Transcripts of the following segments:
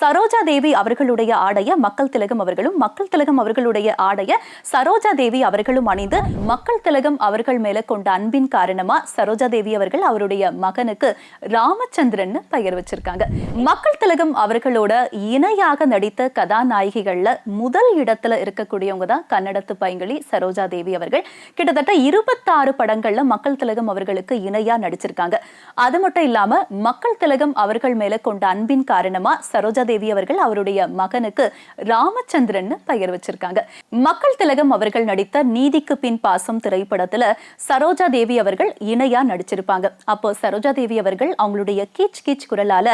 சரோஜா தேவி அவர்களுடைய ஆடைய மக்கள் திலகம் அவர்களும் மக்கள் திலகம் அவர்களுடைய ஆடைய சரோஜா தேவி அவர்களும் அணிந்து மக்கள் திலகம் அவர்கள் மேல கொண்ட அன்பின் காரணமா சரோஜா தேவி அவர்கள் அவருடைய மகனுக்கு ராமச்சந்திரன் பெயர் வச்சிருக்காங்க. மக்கள் திலகம் அவர்களோட இணையாக நடித்த கதாநாயகிகள்ல முதல் இடத்துல இருக்கக்கூடியவங்க தான் கன்னடத்து பைங்களி சரோஜா தேவி அவர்கள். கிட்டத்தட்ட இருபத்தாறு படங்கள்ல மக்கள் திலகம் அவர்களுக்கு இணையா நடிச்சிருக்காங்க. அது மட்டும் இல்லாம மக்கள் திலகம் அவர்கள் மேல கொண்ட அன்பின் காரணமா சரோஜா தேவி அவர்கள் அவருடைய மகனுக்கு ராமச்சந்திரன் பெயர் வச்சிருக்காங்க. மக்கள் திலகம் அவர்கள் நடித்த நீதிக்கு பின் பாசம் திரைப்படத்துல சரோஜா தேவி அவர்கள் இணையா நடிச்சிருப்பாங்க. அப்போ சரோஜா தேவி அவர்கள் அவங்களுடைய கீச் கீச் குரலால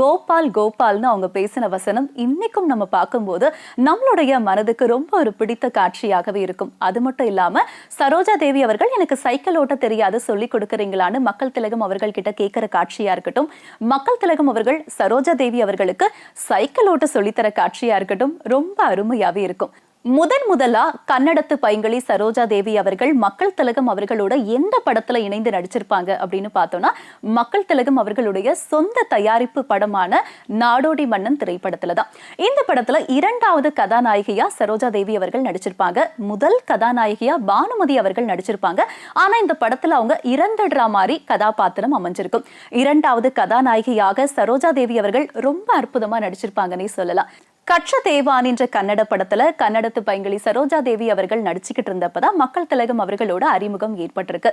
கோபால் கோபால்னு அவங்க பேசின வசனம் இன்னைக்கும் நம்ம பார்க்கும்போது நம்மளுடைய மனதுக்கு ரொம்ப ஒரு பிடித்த காட்சியாகவே இருக்கும். அது மட்டும் இல்லாம சரோஜா தேவி அவர்கள் எனக்கு சைக்கிள் ஓட்ட தெரியாது சொல்லி கொடுக்குறீங்களான்னு மக்கள் திலகம் அவர்கள் கிட்ட கேட்கிற காட்சியா இருக்கட்டும் மக்கள் திலகம் அவர்கள் சரோஜா தேவி அவர்களுக்கு சைக்கிள் ஓட்ட சொல்லித்தர காட்சியா இருக்கட்டும் ரொம்ப அருமையாவே இருக்கும். முதன் முதலா கன்னடத்து பைங்களி சரோஜா தேவி அவர்கள் மக்கள் திலகம் அவர்களோட எந்த படத்துல இணைந்து நடிச்சிருப்பாங்க அப்படின்னு பார்த்தோம்னா மக்கள் திலகம் அவர்களுடைய சொந்த தயாரிப்பு படமான நாடோடி மன்னன் திரைப்படத்துல தான். இந்த படத்துல இரண்டாவது கதாநாயகியா சரோஜா தேவி அவர்கள் நடிச்சிருப்பாங்க. முதல் கதாநாயகியா பானுமதி அவர்கள் நடிச்சிருப்பாங்க. ஆனா இந்த படத்துல அவங்க இறந்துடுற மாதிரி கதாபாத்திரம் அமைஞ்சிருக்கும். இரண்டாவது கதாநாயகியாக சரோஜா தேவி அவர்கள் ரொம்ப அற்புதமா நடிச்சிருப்பாங்கன்னே சொல்லலாம். கட்ச தேவான் என்ற கன்னட படத்துல கன்னடத்து பைங்கிலி சரோஜா தேவி அவர்கள் நடிச்சுக்கிட்டு இருந்தப்பதான் மக்கள் திலகம் அவர்களோட அறிமுகம் ஏற்பட்டிருக்கு.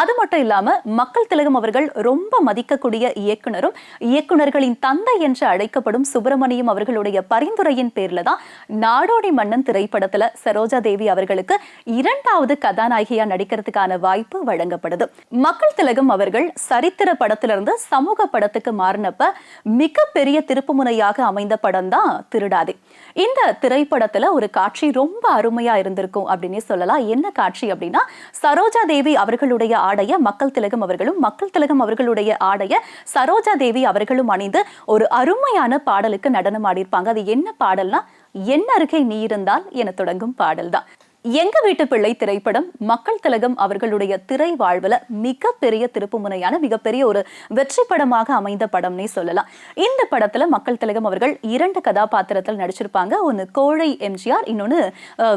அது மட்டும் இல்லாம மக்கள் திலகம் அவர்கள் ரொம்ப மதிக்கக்கூடிய இயக்குனரும் இயக்குனர்களின் தந்தை என்று அழைக்கப்படும் சுப்பிரமணியம் அவர்களுடைய பரிந்துரையின் பேர்ல தான் நாடோடி மன்னன் திரைப்படத்துல சரோஜா தேவி அவர்களுக்கு இரண்டாவது கதாநாயகியா நடிக்கிறதுக்கான வாய்ப்பு வழங்கப்படுது. மக்கள் திலகம் அவர்கள் சரித்திர படத்திலிருந்து சமூக படத்துக்கு மாறினப்ப மிகப்பெரிய திருப்புமுனையாக அமைந்த படம் தான் திருடா. விடாதே இந்த திரைப்படத்துல ஒரு காட்சி ரொம்ப அருமையா இருந்திருக்கும் அப்படின்னு சொல்லலாம். என்ன காட்சி அப்படின்னா சரோஜா தேவி அவர்களுடைய ஆடைய மக்கள் திலகம் அவர்களும் மக்கள் திலகம் அவர்களுடைய ஆடைய சரோஜா தேவி அவர்களும் அணிந்து ஒரு அருமையான பாடலுக்கு நடனம் ஆடியிருப்பாங்க அது என்ன பாடல்னா என்ன அருகே நீ இருந்தால் என தொடங்கும் பாடல் தான் எங்க வீட்டு பிள்ளை திரைப்படம் மக்கள் திலகம் அவர்களுடைய திரை வாழ்வுல மிகப்பெரிய திருப்புமுனையான மிகப்பெரிய ஒரு வெற்றி படமாக அமைந்த படம்னே சொல்லலாம். இந்த படத்துல மக்கள் திலகம் அவர்கள் இரண்டு கதாபாத்திரத்தில் நடிச்சிருப்பாங்க. ஒன்னு கோழை எம்ஜிஆர் இன்னொன்னு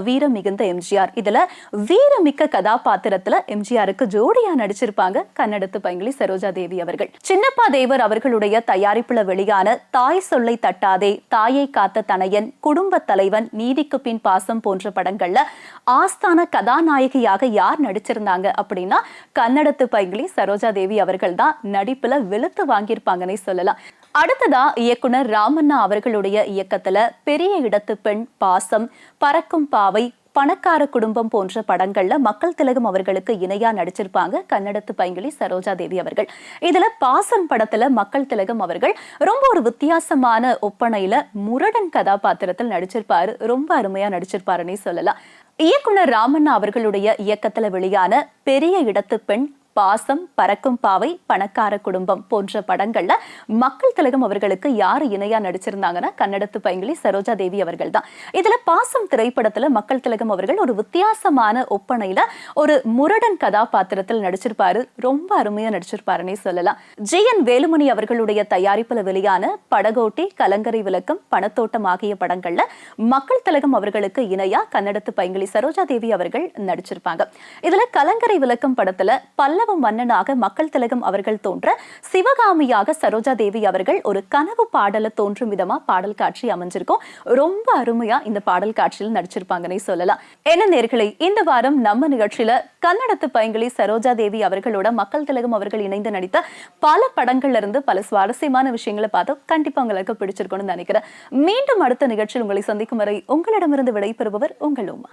வீரம் மிகுந்த எம்ஜிஆர். இதுல வீரமிக்க கதாபாத்திரத்துல எம்ஜிஆருக்கு ஜோடியா நடிச்சிருப்பாங்க கன்னடத்து பைங்கிலி சரோஜா தேவி அவர்கள். சின்னப்பா தேவர் அவர்களுடைய தயாரிப்புல வெளியான தாய் சொல்லை தட்டாதே தாயை காத்த தனையன் குடும்ப தலைவன் நீதிக்கு பின் பாசம் போன்ற படங்கள்ல ஆஸ்தான கதாநாயகியாக யார் நடிச்சிருந்தாங்க அப்படின்னா கன்னடத்து பைங்கிலி சரோஜா தேவி அவர்கள் தான் நடிப்புல வெளுத்து வாங்கியிருப்பாங்கன்னே சொல்லலாம். அடுத்ததா இயக்குனர் ராமண்ணா அவர்களுடைய இயக்கத்துல பெரிய இடத்து பெண் பாசம் பறக்கும் பாவை பணக்கார குடும்பம் போன்ற படங்கள்ல மக்கள் திலகம் அவர்களுக்கு இணையா நடிச்சிருப்பாங்க கன்னடத்து பைங்கிலி சரோஜா தேவி அவர்கள். இதுல பாசம் படத்துல மக்கள் திலகம் அவர்கள் ரொம்ப ஒரு வித்தியாசமான ஒப்பனையில முரடன் கதாபாத்திரத்தில் நடிச்சிருப்பாரு ரொம்ப அருமையா நடிச்சிருப்பாருன்னே சொல்லலாம். இயக்குனர் ராமண்ணா அவர்களுடைய இயக்கத்தில் வெளியான பெரிய இடத்து பெண் பாசம் பறக்கும் பாவை பணக்கார குடும்பம் போன்ற படங்கள்ல மக்கள் திலகம் அவர்களுக்கு யாரு இணையா நடிச்சிருந்தாங்கன்னா கன்னடத்து பைங்கிலி சரோஜா தேவி அவர்கள் தான் இதுல பாசம் திரைப்படத்துல மக்கள் திலகம் அவர்கள் ஒரு வித்தியாசமான ஒப்பனையில ஒரு முரடன் கதாபாத்திரத்தில் நடிச்சிருப்பாரு. ரொம்ப அருமையா நடிச்சிருப்பாருன்னே சொல்லலாம். ஜி என் வேலுமணி அவர்களுடைய தயாரிப்புல வெளியான படகோட்டி கலங்கரை விளக்கம் பணத்தோட்டம் ஆகிய படங்கள்ல மக்கள் திலகம் அவர்களுக்கு இணையா கன்னடத்து பைங்கிலி சரோஜா தேவி அவர்கள் நடிச்சிருப்பாங்க. இதுல கலங்கரை விளக்கம் படத்துல பல்லவ மன்னனாக மக்கள் திலகம் அவர்கள் தோன்ற சிவகாமியாக சரோஜா தேவி அவர்கள் ஒரு கனவு பாடல தோன்றும் விதமா பாடல் காட்சி அமைஞ்சிருக்கும். ரொம்ப அருமையா இந்த பாடல் காட்சியில் நடிச்சிருப்பாங்கன்னே சொல்லலாம். என்ன நேர்களை இந்த வாரம் நம்ம நிகழ்ச்சியில கன்னடத்து பைங்கிலி சரோஜா தேவி அவர்களோட மக்கள் திலகம் அவர்கள் இணைந்து நடித்த பல படங்கள்ல இருந்து பல சுவாரஸ்யமான விஷயங்களை பார்த்தோம் கண்டிப்பா உங்களுக்கு பிடிச்சிருக்கும்னு நினைக்கிறேன். மீண்டும் அடுத்த நிகழ்ச்சியில் உங்களை சந்திக்கும் வரை உங்களிடமிருந்து விடைபெறுபவர் உங்கள் உமா.